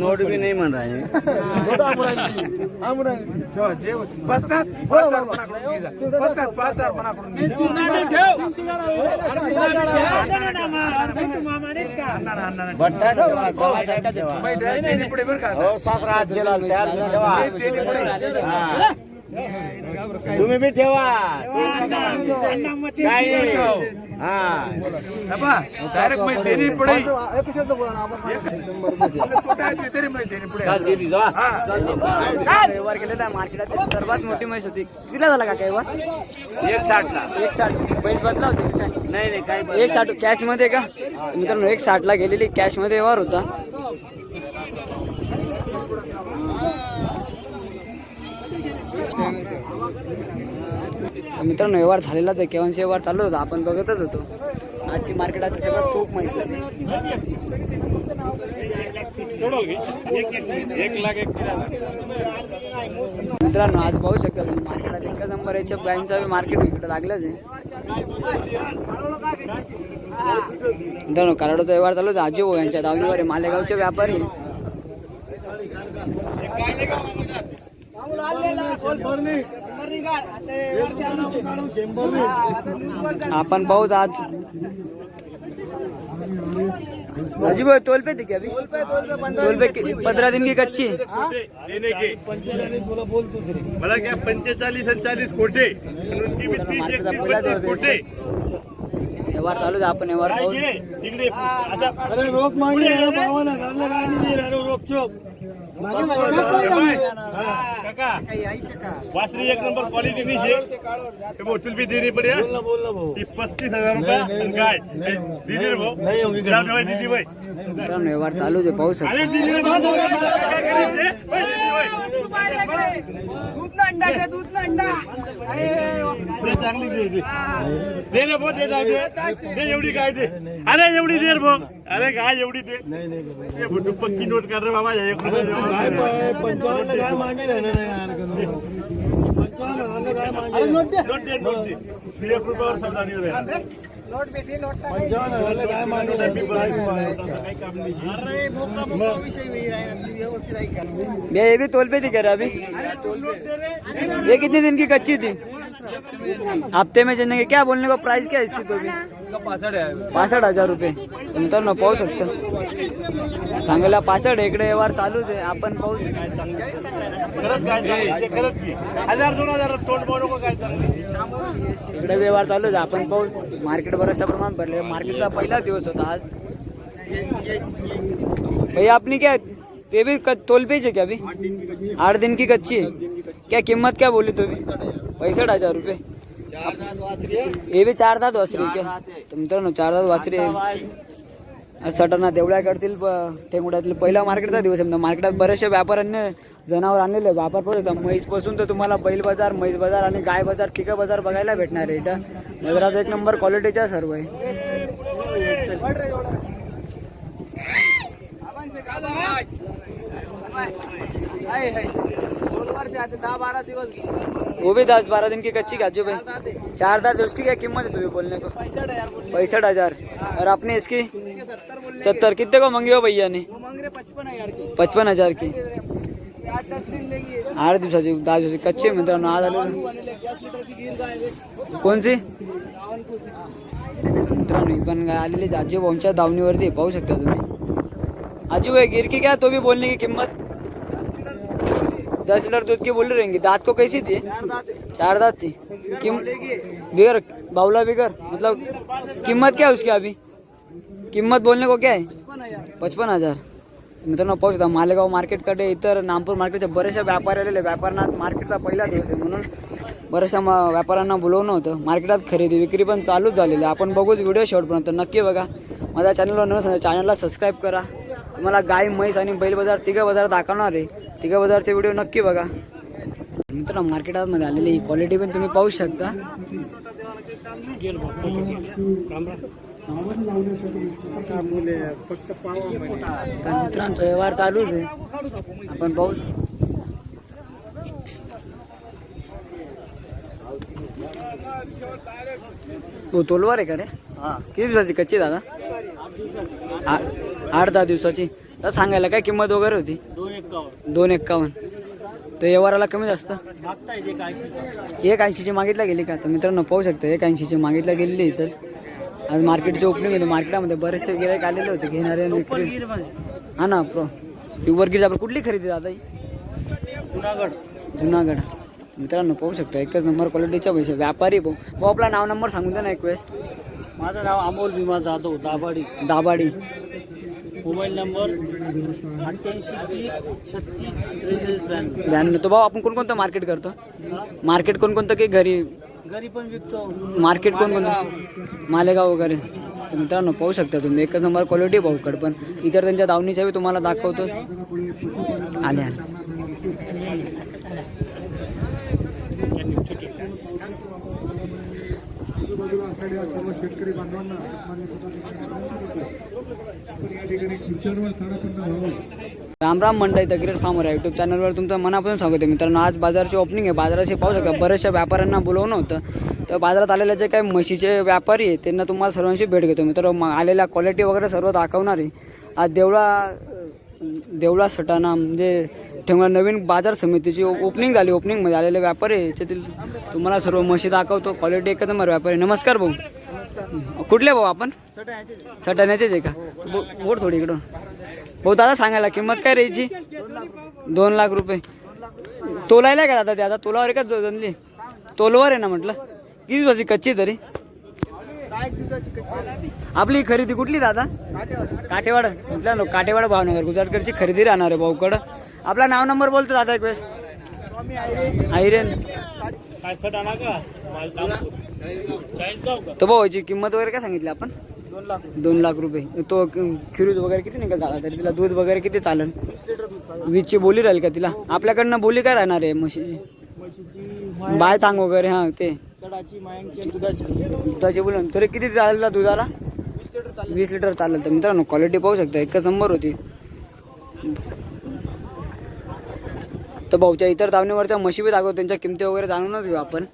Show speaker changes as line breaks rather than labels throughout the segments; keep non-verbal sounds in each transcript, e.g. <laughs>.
Note भी नहीं मन रहा है
बसतात. पाच.
भट्टा ठेवा हो सासरा हात गेला तयार ठेवा. तुम्ही बी ठेवा. काही. हा.
पुढे. तरी पुढे.
व्यवहार केलेला मार्केटात सर्वात मोठी म्हैस होती. कितीला झाला का व्यवहार
एक साठ ला
एक साठ. म्हैस बदला होती काय?
नाही नाही काही
एक साठ. कॅशमध्ये का? मित्रांनो एक साठ ला गेलेली. कॅशमध्ये व्यवहार होता. मित्रांनो व्यवहार झालेलाच आहे. केव्हा व्यवहार चालू होता. आपण बघतच होतो. आजची मार्केट आता सगळं खूप म्हैस होती मित्रांनो आज पाहू शकता तुम्ही मार्केटात एका नंबर याच्या बँकचा मार्केट इकडे लागलंच आहे. मित्रांनो कराडोचा व्यवहार चालू होता. आजू यांच्या दावणीवर मालेगावचे व्यापारी आपण पाहूच आज. अजीब तोल पे थी क्या अभी. तोल पे पंद्रह दिन की कच्ची.
देने के मला क्या पंचेचाळीस आणि चाळीस कोटे.
व्यवहार चालू आहे आपण व्यवहार पाहू.
रोख मागणी काका वासरी एक नंबर क्वालिटी नहीं है ये बोतल भी देनी पड़े पस्तीस हजार रुपया काय दिली रे भाऊ नाही होगी दिली भाई
व्यवहार चालू आहे पाहू शकता
अरे दिली रे भाऊ काय दे रे भाऊ दे जाऊ दे. दे एवढी काय दे. अरे एवढी दे रे भाऊ. अरे काय एवढी दे. तू पक्की नोट कर रे बाबा.
पंचावन्न काय मागे
काही
ये भी तोल पे थी रे अभी. ये कितने दिन की कच्ची थी हफ्ते में चलने के क्या बोलने को प्राइस क्या है इसकी तो भी पासष्ट हजार रुपये। नंतर मित्रांनो पाहू शकतो। सांगायला पासष्ट इकडे व्यवहार चालूच आहे. आपण पाहू
हजार दोन हजार
इकडे व्यवहार चालूच आहे. आपण पाहू मार्केट बऱ्याचशा प्रमाणात भरले मार्केटचा पहिला दिवस होता आज. भाई आपली क्या ते भी क- तोल पेज है क्या अभी? आठ दिन की कच्ची है। क्या कीमत क्या बोली तो भी पैंसठ हजार रुपये ये भी चार दात वासरी क्या? मित्रांनो चार दात वासरी आहे सटना देवळ्या करतील टेंगुड्यातील पहिला मार्केटचा दिवस आहे. मार्केटात बरेचशा व्यापाऱ्यांनी जनावर आणलेले. व्यापार पण होता म्हैसपासून तर तुम्हाला बैल बाजार म्हैस बाजार आणि गाय बाजार तिका बाजार बघायला भेटणार आहे इथं. नगरात एक नंबर क्वालिटीचा सर्व आहे. वो भी दस बारह दिन की कच्ची काजू भाई। चार दांत उसकी क्या कीमत है तुम्हें बोलने को? पैंसठ हज़ार और आपने इसकी? सत्तर कितने को मांगी हो भैया ने? पचपन हज़ार की। आठ दिवसाची दहा दिवसाची कच्चे मित्रांनो आज आले। कोणची मित्रांनो ही पण आलेली आजू भाऊंच्या दावणीवरती पाहू शकता तुम्ही। आजू भाई गिर की क्या? तो भी बोलने की कीमत? दस लीटर दूध की बोल रहेंगी। दांत को कैसी थी? चार दांत थी। किम बिगर बाउला बिगर मतलब कीमत क्या है उसकी अभी? किंमत बोलने को क्या है? पचपन हजार। मित्रांनो पाहू शकता मालेगाव मार्केटकडे इतर नागपूर मार्केटचे बरेचसे व्यापारी आलेले व्यापाऱ्यांना मार्केटचा पहिला दिवस आहे म्हणून बऱ्याचशा व्यापाऱ्यांना बोलवणं होतं. मार्केटात खरेदी विक्री पण चालूच झालेली आहे. आपण बघूच व्हिडिओ शेवटपर्यंत नक्की बघा. माझ्या चॅनलवर नवीन चॅनलला सबस्क्राईब करा. तुम्हाला गाय म्हैस आणि बैल बाजार तिघं बाजार दाखवणार आहे. तिघा बाजारचे व्हिडिओ नक्की बघा. मित्रांनो मार्केटामध्ये आलेली ही क्वालिटी पण तुम्ही पाहू शकता. तर मित्रांचा व्यवहार चालूच आहे. आपण पाहू तो तोलवार आहे का रे? किती दिवसाची? कच्ची दादा? आठ दहा दिवसाची. तर सांगायला काय किंमत वगैरे होती?
दोन एक्कावन्न
दोन एक्कावन्न तर व्यवहाराला कमी जास्त?
मागताय जे काय
एक ऐंशीची मागितल्या गेली का? तर मित्रांनो पाहू शकता एक ऐंशीची मागितल्या गेलेली इथंच आज मार्केटची ओपनिंग होती. मार्केटामध्ये बरेचसे गिरायक आलेले होते घेणारे आणि विक्री हा ना प्रो वरगीर आपण कुठली खरेदी दादा ही?
जुनागड.
जुनागड. मित्रांनो पाहू शकता एकच नंबर क्वालिटीच्या पैसे. व्यापारी भाऊ. भाऊ आपला नाव नंबर सांगून द्या ना एक वेळेस.
माझं नाव अमोल भीमा जाधव दाभाडी.
दाबाडी
मोबाईल नंबर अठ्ठ्याऐंशी तीस छत्तीस त्रेचाळीस ब्याण्णव.
ब्याण्णव. तो भाऊ आपण कोणकोणतं मार्केट करतो? मार्केट कोणकोणतं की घरी?
घरी पण विकतो.
मार्केट कोणकोणतं? मालेगाव. वगैरे. तर मित्रांनो पाहू शकता तुम्ही. एकच नंबर क्वालिटी भाऊकड. पण इतर त्यांच्या दावणीच्या तुम्हाला दाखवतो. आले आले. राम राम मंडळी द ग्रेट फार्मर आहे यूट्यूब चॅनलवर तुमचं मनापासून स्वागत आहे. मित्रांनो आज बाजाराची ओपनिंग आहे. बाजाराशी पाहू शकता बऱ्याचशा व्यापाऱ्यांना बोलवणं होतं. तर बाजारात आलेले जे काही म्हशीचे व्यापारी आहे त्यांना तुम्हाला सर्वांशी भेट घेतो. मित्र मग आलेल्या क्वालिटी वगैरे सर्व दाखवणार आहे. आज देवळा देवळा सटाणा म्हणजे ठेवणार नवीन बाजार समितीची ओपनिंग झाली. ओपनिंगमध्ये आलेले व्यापारी याच्यातील तुम्हाला सर्व म्हशी दाखवतो. क्वालिटी एकदम व्यापारी नमस्कार भाऊ. कुठले भाऊ आपण? सटाण्याचेच आहे का? बो- बोट थोडी इकडून. भाऊ दादा सांगायला किंमत काय राहायची दोन लाख रुपये. तोलायला का दादा ते आता तोलावर आहे का जो- तोलवर आहे ना म्हटलं? किती दिवसाची कच्ची तरी? आपली खरेदी कुठली दादा? काटेवाड. म्हटलं ना काटेवाड भावनगर गुजरातकडची खरेदी राहणार आहे भाऊकडं. आपला नाव नंबर बोलतो दादा एक वेळेस. आयरेन. तर भाऊ याची किंमत वगैरे काय सांगितली आपण? दोन लाख रुपये. तो खिरूज वगैरे किती निघत झाला? तरी तिला दूध वगैरे किती चालेल. वीसची बोली राहील का तिला? आपल्याकडनं बोली काय राहणार आहे म्हशीची? बाय तांग वगैरे हां ते.
दुधाची.
दुधाची बोलून तरी किती चालेल दुधाला? वीस लिटर चालेल. तर मित्रांनो क्वालिटी पाहू शकता एकच नंबर होती. तर भाऊच्या इतर दावणीवरच्या म्हशी बी दाखवतो त्यांच्या किमती वगैरे जाणूनच घेऊ आपण.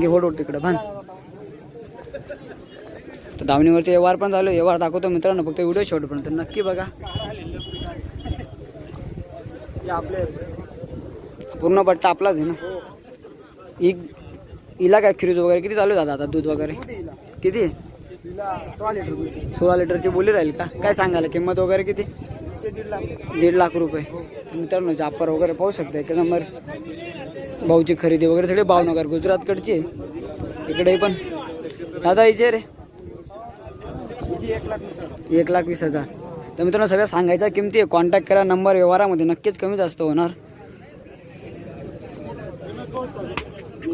घे होड होड तिकडं भान तर दावणीवरती व्यवहार पण झालो व्यवहार दाखवतो मित्रांनो फक्त व्हिडिओ शेवटपर्यंत नक्की बघा. पूर्ण पट्टा आपलाच आहे ना? इ हिला काय फ्रीज वगैरे किती चालू आहे दादा? आता दूध वगैरे? किती? सोळा लिटरची बोली राहील का? काय सांगायला किंमत वगैरे किती? दीड लाख रुपये. मित्रांनो जापर वगैरे पाहू शकता. एक नंबर. भाऊची खरेदी वगैरे सगळे भावनगर गुजरातकडची. इकडे पण. दादा हिचे रे. एक लाख वीस हजार. तर मित्रांनो सगळ्या सांगायच्या किमती कॉन्टॅक्ट करा नंबर व्यवहारामध्ये नक्कीच कमी जास्त होणार.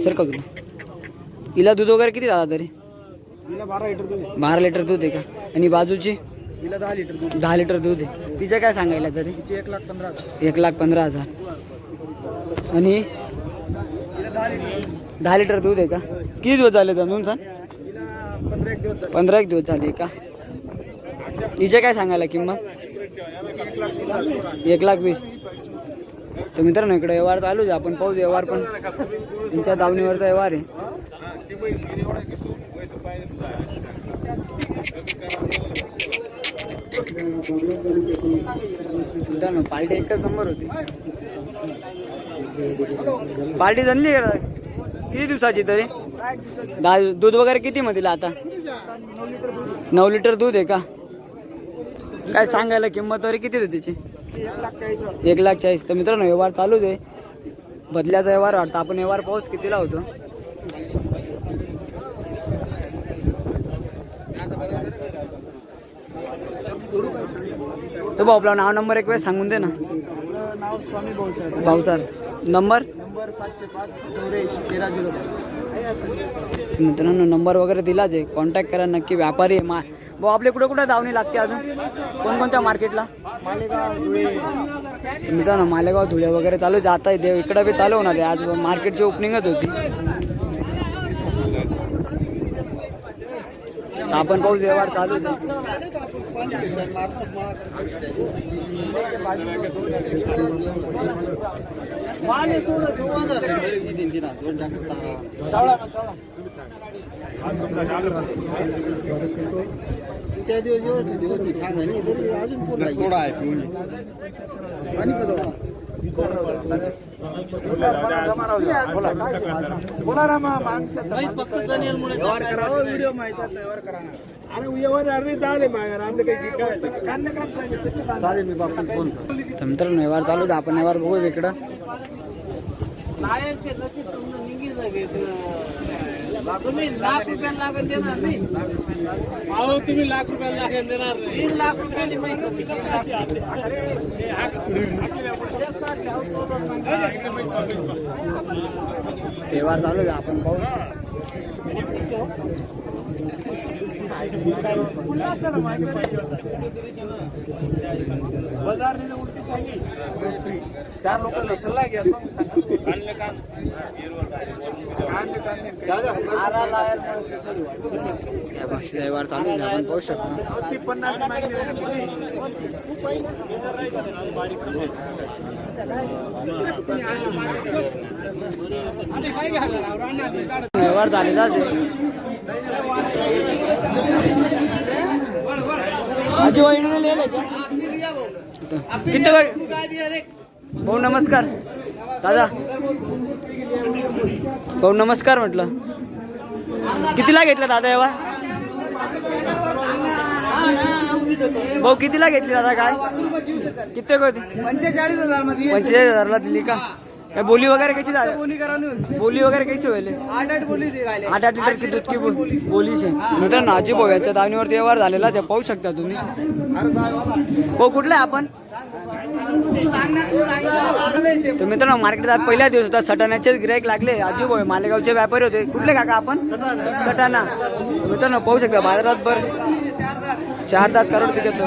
सर का तुला हिला दूध वगैरे किती दादा तरी?
बारा लिटर दूध
बारा लिटर दूध आहे का? आणि बाजूची?
तिला दहा लिटर दूध
दहा लिटर दूध आहे. तिचे काय सांगायला तरी?
तिचे एक लाख पंधरा हजार.
एक लाख पंधरा हजार. आणि?
दहा लिटर
दूध आहे का? किती दिवस झाले तर तुमचा
पंधरा एक दिवस
झाले का? तिचे काय सांगायला किंमत?
एक लाख
वीस. तुम्ही वीस तर मित्रांनो इकडे व्यवहार चालूच आपण पाहू व्यवहार पण. तुमच्या दावणीवरचा व्यवहार आहे. मित्रांनो पार्टी एकच नंबर होती. पार्टी जनली का? किती दिवसाची तरी? दहा दूध वगैरे किती मधील आता? नऊ लिटर दूध आहे का? काय सांगायला किंमत वगैरे किती होती तिची एक लाख चाळीस. तर मित्रांनो व्यवहार चालूच आहे. बदल्याचा व्यवहार वाटतं आपण व्यवहार पाऊस कितीला होतो? तो भाऊ आपला नाव नंबर एक वेळ सांगून दे ना.
नाव स्वामी भाऊसाहेब.
भाऊ सर नंबर? मित्रांनो नंबर वगैरे दिलाच आहे. कॉन्टॅक्ट करा नक्की. व्यापारी आहे. मा भाऊ आपले कुठे कुठे धावणी लागते अजून? कोणकोणत्या मार्केटला मित्रांनो मालेगाव धुळे वगैरे चालू जात आहे देव इकडं बी चालू होणार आहे. आज मार्केटची ओपनिंगच होती. आपण पाऊस व्यवहार चालू आहे.
त्या दिवस व्यवस्थित व्यवस्थित छान झाली तरी अजून पूर्ण
थोडा आहे आणि कसं
बोला ना मग मागच्या
व्यवहार करावा व्हिडिओ माहिती व्यवहार करा
ना
चालेल मी बापून फोन
तर मित्रांनो व्यवहार चालू आहे आपण व्यवहार बघूच इकडं.
तुम्ही लाख रुपयाला लागत देणार नाही.
अहो तुम्ही लाख रुपयाला लागेल देणार नाही.
तीन लाख रुपयाला माहिती
व्यवहार चालू आहे आपण पाहू.
बाजार दिलं उलटी सांगी चार लोकांना सल्ला घ्या
व्यवहार चालू आहे आपण पाहू शकतो
पन्नास.
व्यवहार झालेलाच आहे. वहिनीने किती भाऊ नमस्कार. दादा. भाऊ नमस्कार म्हटलं. कितीला घेतलं दादा एव्हा भाऊ कितीला घेतली दादा काय? किती होती?
पंचेचाळीस हजारमध्ये
पंचेचाळीस हजारला दिली का? काय बोली वगैरे कशी झाली?
बोली करा
बोली वगैरे कशी होईल?
आठ आठ बोली
आठ आठ लिटर की दूध की बो- बोलीचे मित्रांनो आजी भाऊ यांच्या दावणीवरती व्यवहार झालेला आहे पाहू शकता तुम्ही. हो कुठला आहे आपण? तर मित्रांनो मार्केटात आज पहिला दिवस होता सटाण्याचेच गिराईक लागले. आजी भाऊ मालेगावचे व्यापारी होते. कुठले काका आपण? सटाणा. मित्रांनो पाहू शकता बाजारात बर चार दात करोड तिकीट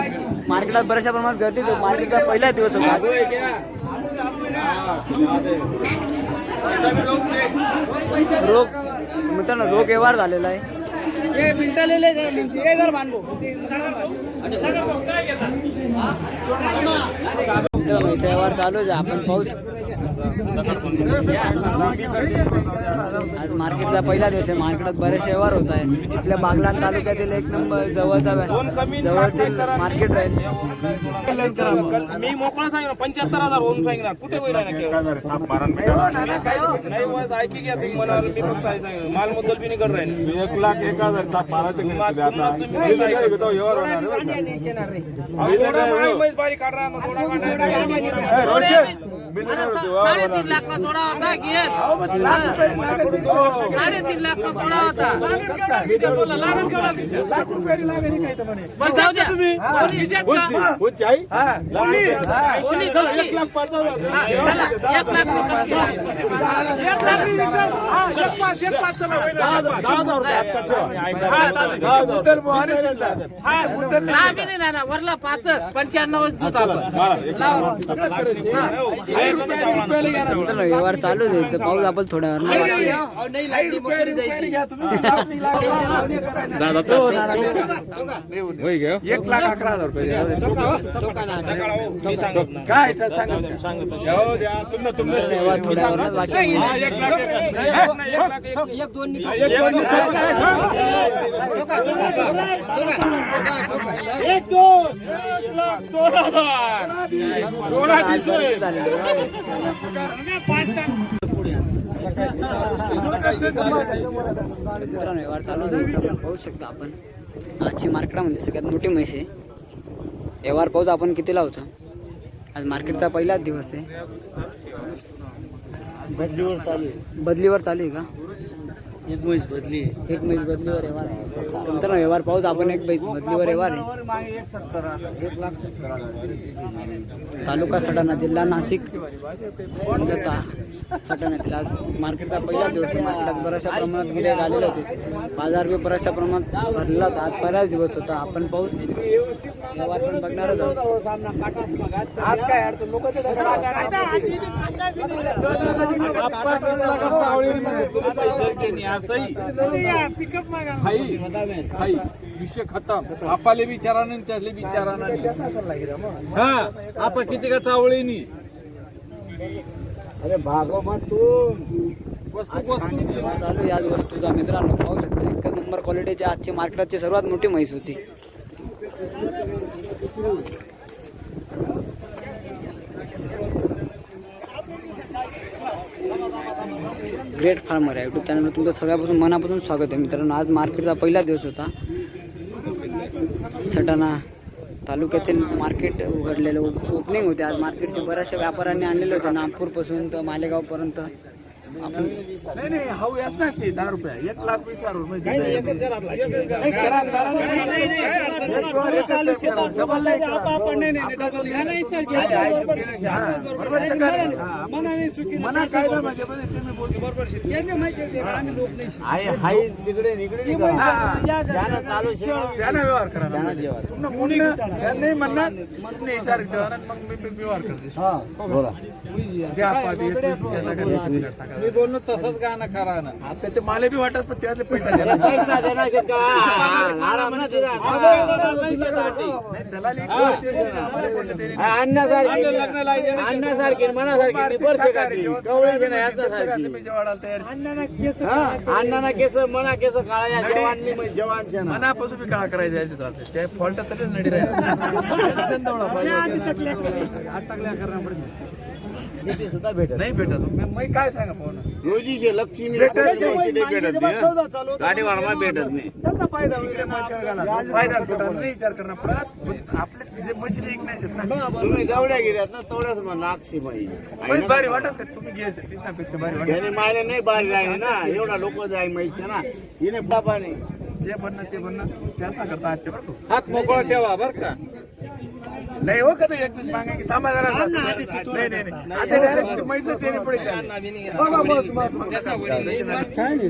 मार्केटात बऱ्याचशा प्रमाणात गर्दी होती. मार्केटचा पहिला दिवस होता. रोग मित्रांनो रोग व्यवहार झालेला आहे. मित्रांनो याचा व्यवहार चालू आहे. आपण पाऊस आज मार्केटचा पहिला दिवस आहे. मार्केटात बरेचसे व्यवहार होत आहे. इथल्या बागलाण तालुक्यातील एक नंबर जवळचा व्या- जवळतील मार्केट राहील.
मी मोकळा सांगितलं. पंच्याहत्तर हजार होऊन सांगितलं. कुठे होईल ना घ्या तुम्ही. मला आहे मुद्दल बी निघत राहील.
एक लाख एक हजार आहे
बारीक काढ
साडेतीन लाख ला थोडा होता. घेत साडेतीन लाख ला होता बरं जाऊ द्या.
एक लाख पाच
एक लाख वरला पाचच पंच्याण्णव आपण.
व्यवहार चालू आहे इथं पाऊस आपण
लाखनी एक लाख अकरा हजार रुपये. काय तर.
हा, एक दोन एक दोन एक लाख दोन हजार दोन दिसतोय.
मित्रांनो व्यवहार चालू पाहू शकतो आपण. आजची मार्केटामध्ये सगळ्यात मोठी म्हैस आहे. व्यवहार पाहू आपण कितीला होतो आज मार्केटचा पहिलाच दिवस आहे. बदलीवर चालू आहे. बदलीवर चालू आहे का? एक म्हैस बदली एक म्हैस बदलीवर व्यवहार तर मित्रांनो व्यवहार पाहूच आपण एक म्हैस बदलीवर व्यवहार आहे. तालुका सटाणा जिल्हा नाशिक. जिल्हा सटाण्यातील आज मार्केटचा पहिला दिवस मार्केटात बऱ्याचशा प्रमाणात गिऱ्हाईक आलेले होते. बाजार बी बऱ्याचशा प्रमाणात भरलेला होता. आज पहिलाच दिवस होता. आपण पाऊस व्यवहार पण बघणारच आहोत.
विषय खतम. आपाले विचारा नाही त्याले विचारा नाही. हा आपा किती का चावळीनी?
अरे भागो मग तू.
वस्तू वस्तू
चालू आहे आज वस्तूचा मित्रांनो पाहू शकता एकच नंबर क्वालिटीची आजची मार्केटाची सर्वात मोठी म्हैस होती. ग्रेट फार्मर आहे. युट्यूब चॅनलवर तुमचं सगळ्यापासून मनापासून स्वागत आहे मित्रांनो. आज मार्केटचा पहिला दिवस होता. सटाणा तालुक्यातील मार्केट उघडलेलं ओपनिंग होते. आज मार्केटचे बऱ्याचशा व्यापाऱ्यांनी आणलेले होते. नागपूरपासून तर मालेगावपर्यंत.
नाही नाही हाऊ याच ना शे दहा रुपये एक लाख वीस हजार रुपये. हा? हा. मना कायदा म्हणजे म्हणजे ते मी बोलतो.
आहे हाय तिकडे निकडे नाही करा.
हा.
ज्यानं चालू शे ना,
त्यानं व्यवहार करा
जेवा.
पुन्हा पुन्हा त्यांनी म्हणणार पुन्हा इशारा मग मी व्यवहार करते
हा,
द्या पाठी, एकवीस
मी बोललो तसंच गाणं करा ना.
आता ते माले बी वाटत पण त्यातले पैसा. नाही, दलाली
मनासारखी नाही
जेवायला तयार
हा अण्णाना केस मना केस काळा जवान मी जवान शे ना.
मनापासून मी काळा करायचं याच्यात राहते त्या फॉल्ट तरी नडी <laughs>
किती सुद्धा भेटत
नाही भेटत. मी- मी काय सांगा पाहू ना
रोजीचे लक्ष्मी
भेटत
नाही. भेटत.
फायदा विचार करणार. परत आपले जे मशीन आहेत ना
तुम्ही तेवढ्याच मग नागशी बाई.
पण भारी वाटत का तुम्ही घ्यायचं दिसण्यापेक्षा भारी वाटत
त्याने मायला नाही बारी राहिले ना एवढा लोक जाय माहिती ना हिने बाबा नाही
जे बनणं ते बनणं त्याच करता आजचे बरं का?
हात मोकळा ठेवा बर का?
नाही हो कधी एक दिवस मागे की थांबा जरा. नाही नाही नाही. आता डायरेक्ट मैसूर तेरी पुढे
नाही.
काय नाही